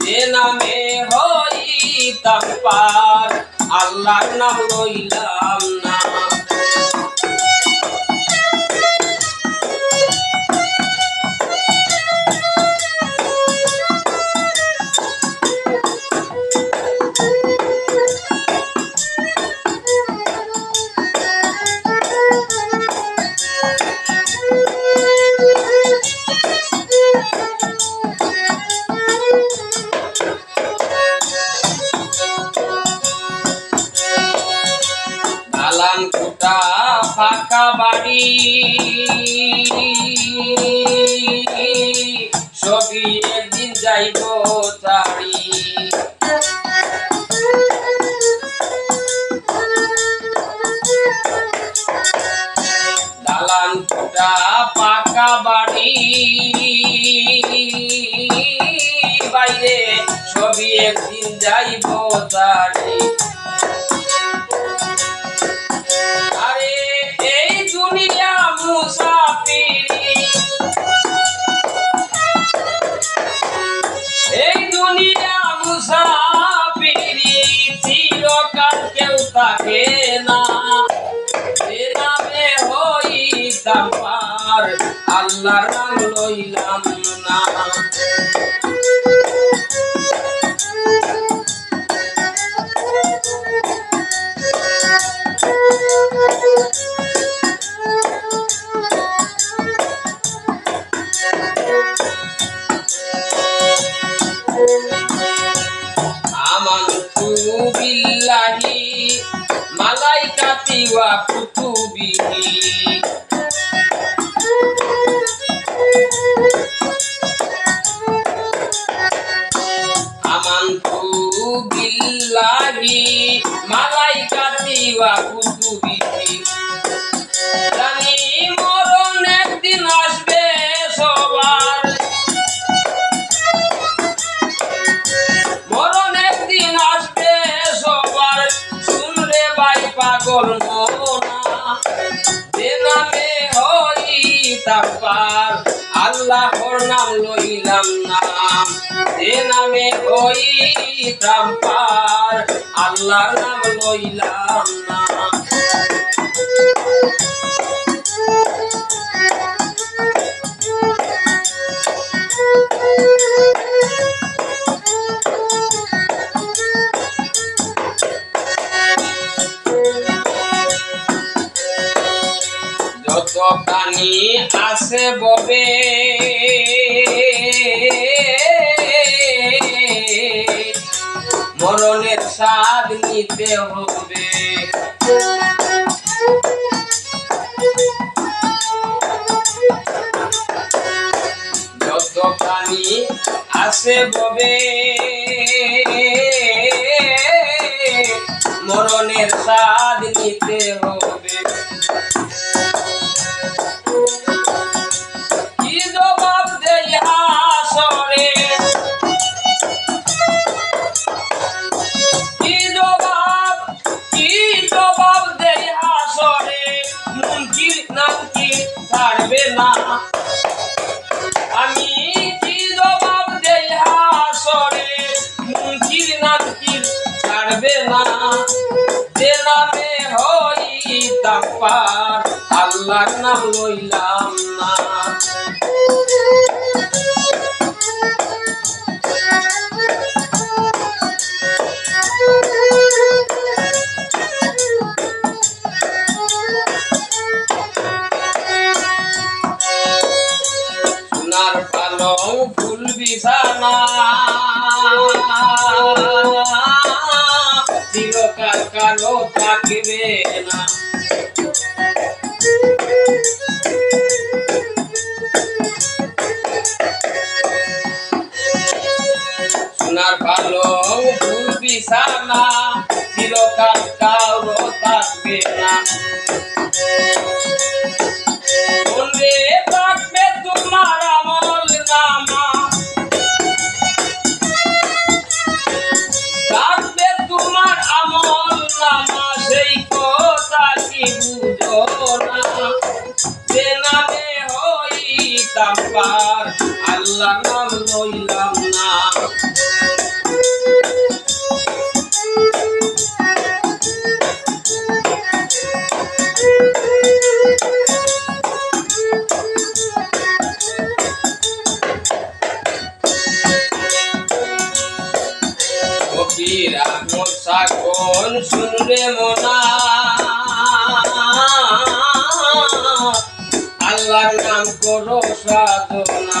যে নামে হইতাম পার। আল্লাহর নাম লইলাম না। দালান কোটা ফাঁকা বাড়ি। সবই একদিন যাইব তাড়ি দালান কোটা পাকা বাড়ি। বাইরে সবই একদিন যাইব তাড়ি মুসাফিরি চিরকাল কেউ থাকে না। এ নামে হইতাম পার আল্লাহর নাম লইলাম না। পাগল মোনা যে নামে হইতাম আল্লাহর নাম লইলাম নাম যে নামে হইতাম পার আল্লাহর নাম লইলাম না। প্রাণী আছে ববে মরণের স্বাদ নিতে হবে। আছে ববে মরণের স্বাদ নিতে না। আমি কি না। যে নামে হইতাম পার আল্লাহর নাম লইলাম না। কালো থাকবে না। সোনার পালং ফুল বিছানা চিরকাল কালো থাকবে না। থাকবে তোমার আল্লাহ নাম লইলাম না কোন শুনরে মোনা আল্লাহর নাম করো সাধনা।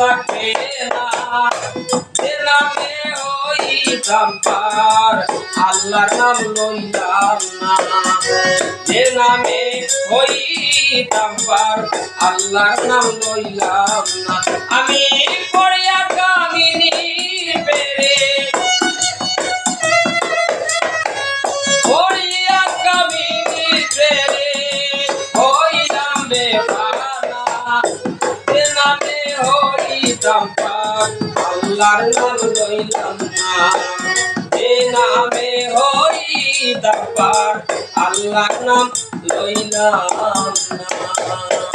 থাকে না। যে নামে হইতাম পার আল্লাহর নাম লইলাম না। যে নামে হইতাম পার আল্লাহর নাম লইলাম না। আমি হইতাম পার আল্লাহর নাম লইলাম না। যে নামে হইতাম পার আল্লাহর নাম লইলাম না।